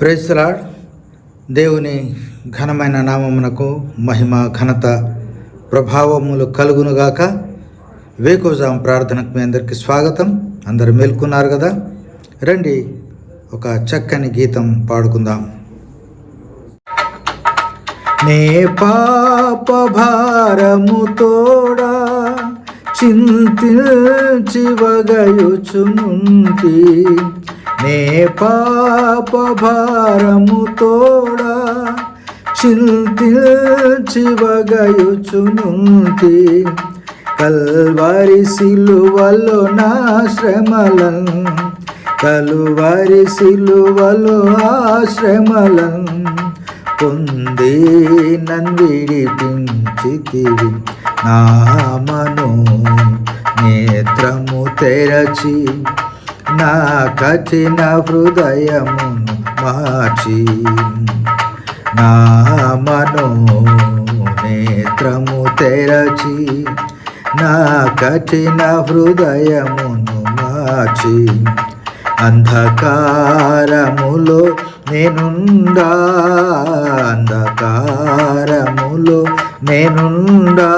ప్రేసరాడ్ దేవుని ఘనమైన నామమునకు మహిమ ఘనత ప్రభావములు కలుగునుగాక వేకోజాం ప్రార్థనకు మీ అందరికీ స్వాగతం. అందరు మేల్కొన్నారు కదా? రండి ఒక చక్కని గీతం పాడుకుందాం. నే పాప భారము తోడా చింతించి వగయుచునుంటి. నే పాప భారము తోడా చింతించి కల్వారి సిలువలో నా శ్రమలం కలువారి సిలువలో శ్రమలం పొంది నన్విడిపించితివి నామను నేత్రము తెరచి నా కఠిన హృదయమును మార్చి నామను నేత్రము తెరచి నా కఠిన హృదయమును మార్చి అంధకారములో నేనుండా అంధకారములో నేనుండా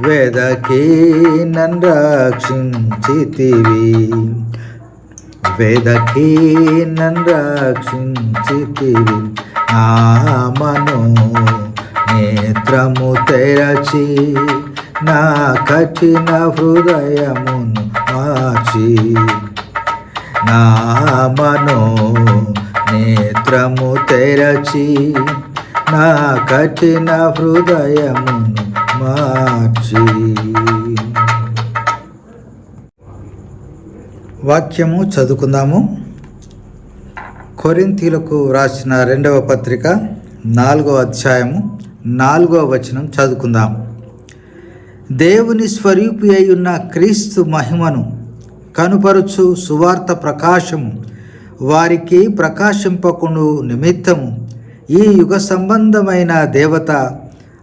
వెదకి నన్ను రక్షించితివి. వెదకి నన్ను రక్షించితివి నామను నేత్రము తెరచి నా కఠిన హృదయమును మార్చి. నామను నేత్రము తెరచి నా కఠిన హృదయమును మార్చి. వాక్యము చదువుకుందాము. కొరింతీలకు రాసిన రెండవ పత్రిక నాలుగో అధ్యాయము నాలుగవ వచనం చదువుకుందాం. దేవుని స్వరూపి అయి ఉన్న క్రీస్తు మహిమను కనుపరుచు సువార్త ప్రకాశము వారికి ప్రకాశింపకుండు నిమిత్తము. ఈ యుగ సంబంధమైన దేవత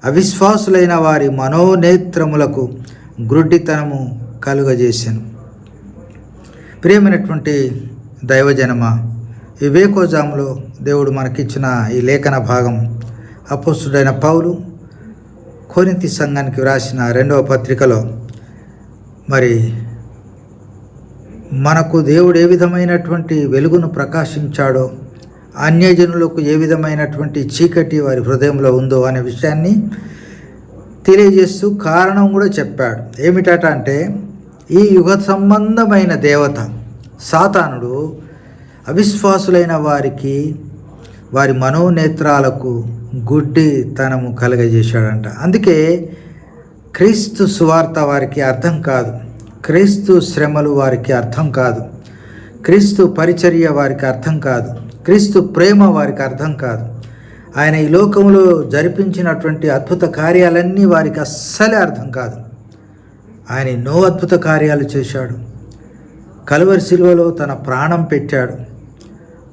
అవిశ్వాసులైన వారి మనోనేత్రములకు గ్రుడ్డితనము కలుగజేశాను ప్రియమైనటువంటి దైవజనమ వివేకోజాములో దేవుడు మనకిచ్చిన ఈ లేఖన భాగం అపోస్తుడైన పౌలు కోరింతి సంఘానికి వ్రాసిన రెండవ పత్రికలో మరి మనకు దేవుడు ఏ విధమైనటువంటి వెలుగును ప్రకాశించాడో అన్యజనులకు ఏ విధమైనటువంటి చీకటి వారి హృదయంలో ఉందో అనే విషయాన్ని తెలియజేస్తూ కారణం కూడా చెప్పాడు. ఏమిటట అంటే ఈ యుగ సంబంధమైన దేవత సాతానుడు అవిశ్వాసులైన వారికి వారి మనోనేత్రాలకు గుడ్డితనము కలగజేశాడంట. అందుకే క్రీస్తు సువార్త వారికి అర్థం కాదు. క్రీస్తు శ్రమలు వారికి అర్థం కాదు. క్రీస్తు పరిచర్య వారికి అర్థం కాదు. క్రీస్తు ప్రేమ వారికి అర్థం కాదు. ఆయన ఈ లోకంలో జరిపించినటువంటి అద్భుత కార్యాలన్నీ వారికి అస్సలే అర్థం కాదు. ఆయన ఎన్నో అద్భుత కార్యాలు చేశాడు. కలువరి శిలువలో తన ప్రాణం పెట్టాడు.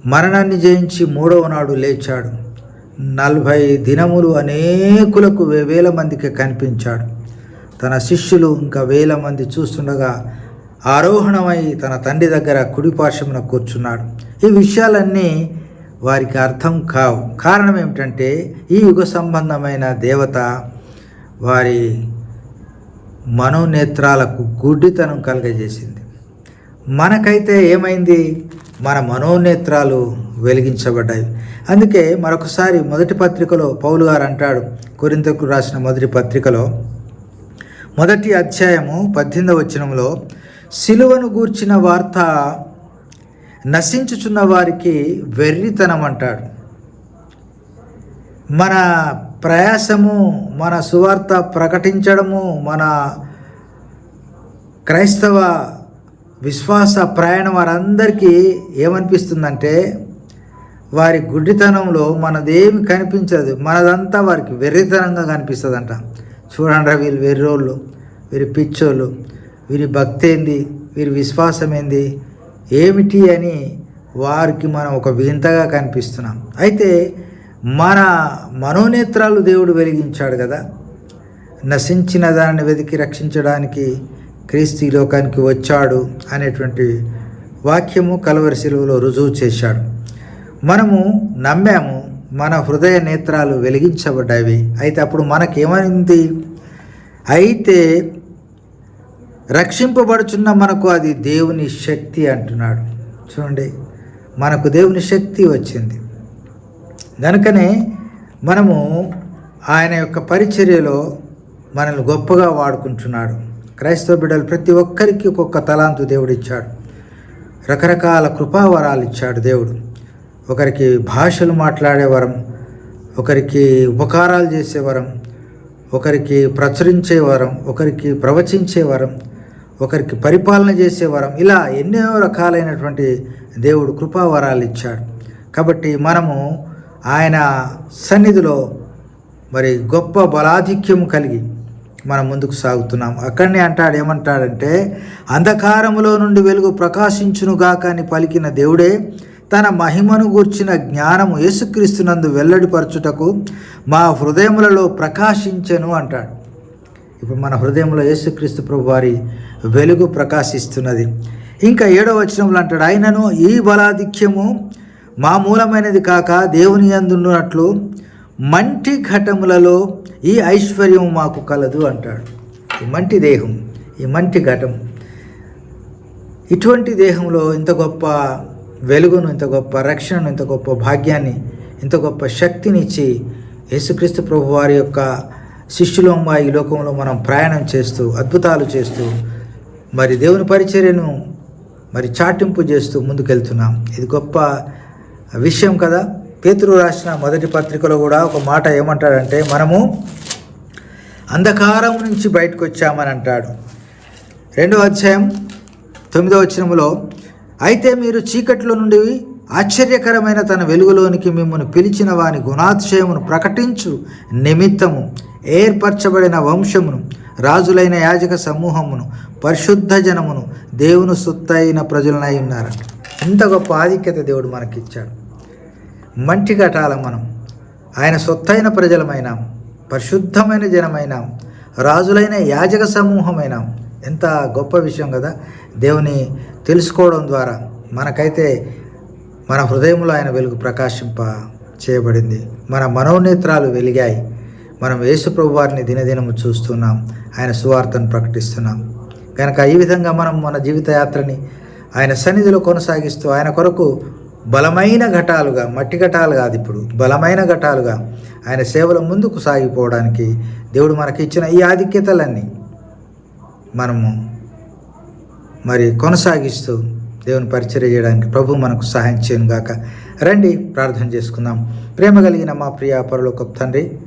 మరణాన్ని జయించి మూడవ నాడు లేచాడు. నలభై దినములు అనేకులకు వేల మందికి కనిపించాడు. తన శిష్యులు ఇంకా వేల మంది చూస్తుండగా ఆరోహణమై తన తండ్రి దగ్గర కుడిపార్శ్వమున కూర్చున్నాడు. ఈ విషయాలన్నీ వారికి అర్థం కావు. కారణం ఏమిటంటే ఈ యుగ సంబంధమైన దేవత వారి మనోనేత్రాలకు గుడ్డితనం కలగజేసింది. మనకైతే ఏమైంది? మన మనోనేత్రాలు వెలిగించబడ్డాయి. అందుకే మరొకసారి మొదటి పత్రికలో పౌలు గారు అంటాడు కొరింతకు రాసిన మొదటి పత్రికలో మొదటి అధ్యాయము పద్దెనిమిదవ వచనంలో సిలువను గూర్చిన వార్త నశించుచున్న వారికి వెర్రితనం అంటాడు మన ప్రయాసము మన సువార్త ప్రకటించడము మన క్రైస్తవ విశ్వాస ప్రయాణం వారందరికీ ఏమనిపిస్తుందంటే వారి గుడ్డితనంలో మనదేమి కనిపించదు. మనదంతా వారికి వెర్రితనంగా కనిపిస్తుందంట. చూడండి వీళ్ళు వెర్రోళ్ళు వీరి పిచ్చోళ్ళు వీరి భక్తి ఏంది వీరి విశ్వాసం ఏంది ఏమిటి అని వారికి మనం ఒక వింతగా కనిపిస్తున్నాం. అయితే మన మనోనేత్రాలు దేవుడు వెలిగించాడు కదా. నశించిన దానిని వెతికి రక్షించడానికి క్రీస్తు ఈ లోకానికి వచ్చాడు అనేటువంటి వాక్యము కలవరి సెలువులో రుజువు చేశాడు. మనము నమ్మాము మన హృదయ నేత్రాలు వెలిగించబడ్డాయి. అయితే అప్పుడు మనకేమైంది? అయితే రక్షింపబడుచున్న మనకు అది దేవుని శక్తి అంటున్నాడు. చూడండి మనకు దేవుని శక్తి వచ్చింది. గనుకనే మనము ఆయన యొక్క పరిచర్యలో మనల్ని గొప్పగా వాడుకుంటున్నాడు. క్రైస్తవ బిడ్డలు ప్రతి ఒక్కరికి ఒక్కొక్క తలాంతు దేవుడు ఇచ్చాడు రకరకాల కృపావరాలు ఇచ్చాడు దేవుడు. ఒకరికి భాషలు మాట్లాడే వరం ఒకరికి ఉపకారాలు చేసే వరం ఒకరికి ప్రచురించే వరం ఒకరికి ప్రవచించే వరం ఒకరికి పరిపాలన చేసే వరం ఇలా ఎన్నో రకాలైనటువంటి దేవుడు కృపావరాలు ఇచ్చాడు. కాబట్టి మనము ఆయన సన్నిధిలో మరి గొప్ప బలాధిక్యం కలిగి మనం ముందుకు సాగుతున్నాం. అక్కడనే అంటాడు ఏమంటాడంటే అంధకారములో నుండి వెలుగు ప్రకాశించునుగాక అని పలికిన దేవుడే తన మహిమను గూర్చిన జ్ఞానము యేసుక్రీస్తునందు వెల్లడిపరచుటకు మా హృదయములలో ప్రకాశించను అంటాడు. ఇప్పుడు మన హృదయంలో యేసుక్రీస్తు ప్రభు వారి వెలుగు ప్రకాశిస్తున్నది. ఇంకా ఏడో వచనంలో అంటాడు ఆయనను ఈ బలాధిక్యము మామూలమైనది కాక దేవుని అందున్నట్లు మంటి ఘటములలో ఈ ఐశ్వర్యం మాకు కలదు అంటాడు. ఈ మంటి దేహం ఈ మంటి ఘటం. ఇటువంటి దేహంలో ఇంత గొప్ప వెలుగును ఇంత గొప్ప రక్షణను ఇంత గొప్ప భాగ్యాన్ని ఇంత గొప్ప శక్తినిచ్చి యేసుక్రీస్తు ప్రభు వారి యొక్క శిష్యులంగా ఈ లోకంలో మనం ప్రయాణం చేస్తూ అద్భుతాలు చేస్తూ మరి దేవుని పరిచర్యను మరి చాటింపు చేస్తూ ముందుకెళ్తున్నాం. ఇది గొప్ప విషయం కదా. పేతురు రాసిన మొదటి పత్రికలో కూడా ఒక మాట ఏమంటాడంటే మనము అంధకారం నుంచి బయటకు వచ్చామని అంటాడు. రెండవ అధ్యాయం తొమ్మిదవ వచనములో అయితే మీరు చీకట్లో నుండి ఆశ్చర్యకరమైన తన వెలుగులోనికి మిమ్మల్ని పిలిచిన వాని గుణాతిశయమును ప్రకటించు నిమిత్తము. ఏర్పరచబడిన వంశమును రాజులైన యాజక సమూహమును పరిశుద్ధ జనమును దేవుని సొత్తైన ప్రజలనై ఉన్నారు ఇంత గొప్ప ఆధిక్యత దేవుడు మనకిచ్చాడు. మంచి ఘటాల మనం. ఆయన సొత్తైన ప్రజలమైనాం. పరిశుద్ధమైన జనమైనాం. రాజులైన యాజక సమూహమైనాం. ఎంత గొప్ప విషయం కదా. దేవుని తెలుసుకోవడం ద్వారా మనకైతే మన హృదయంలో ఆయన వెలుగు ప్రకాశింప చేయబడింది. మన మనోనేత్రాలు వెలిగాయి. మనం యేసుప్రభు వారిని దినదినము చూస్తున్నాం. ఆయన సువార్తను ప్రకటిస్తున్నాం. కనుక ఈ విధంగా మనం మన జీవిత యాత్రని ఆయన సన్నిధిలో కొనసాగిస్తూ ఆయన కొరకు బలమైన ఘటాలుగా మట్టి ఘటాలు కాదు ఇప్పుడు బలమైన ఘటాలుగా ఆయన సేవల ముందుకు సాగిపోవడానికి దేవుడు మనకి ఇచ్చిన ఈ ఆధిక్యతలన్నీ మనము మరి కొనసాగిస్తూ దేవుని పరిచయం చేయడానికి ప్రభు మనకు సహాయం చేయను గాక రండి ప్రార్థన చేసుకుందాం. ప్రేమ కలిగిన మా ప్రియ పరలోక తండ్రి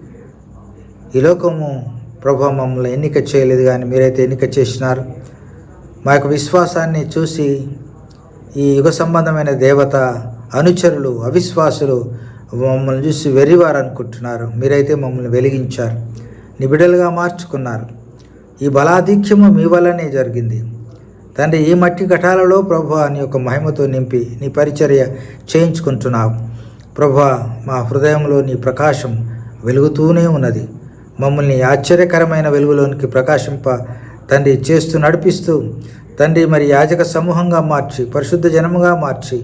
ఈ లోకము ప్రభు మమ్మల్ని ఎన్నిక చేయలేదు కానీ మీరైతే ఎన్నిక చేసినారు. మా యొక్క విశ్వాసాన్ని చూసి ఈ యుగ సంబంధమైన దేవత అనుచరులు అవిశ్వాసులు మమ్మల్ని చూసి వెర్రివారు అనుకుంటున్నారు మీరైతే మమ్మల్ని వెలిగించారు. నిబిడలుగా మార్చుకున్నారు. ఈ బలాధిక్యము మీ వల్లనే జరిగింది. తండ్రి ఈ మట్టి ఘటాలలో ప్రభు నీ యొక్క మహిమతో నింపి నీ పరిచర్య చేయించుకుంటున్నావు. ప్రభు మా హృదయంలో నీ ప్రకాశం వెలుగుతూనే ఉన్నది. మమ్మల్ని ఆశ్చర్యకరమైన వెలుగులోనికి ప్రకాశింప తండ్రి చేస్తూ నడిపిస్తూ తండ్రి మరి యాజక సమూహంగా మార్చి పరిశుద్ధ జనముగా మార్చి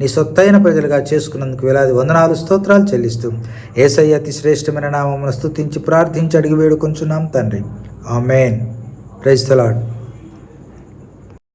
నీ సొత్తైన ప్రజలుగా చేసుకున్నందుకు వేలాది వందనాలు స్తోత్రాలు చెల్లిస్తూ ఏసయ్య అతి శ్రేష్టమైన నామమును స్థుతించి ప్రార్థించి అడిగి వేడుకొంచున్నాం తండ్రి. ఆమెన్. ప్రైజ్ తలాడ్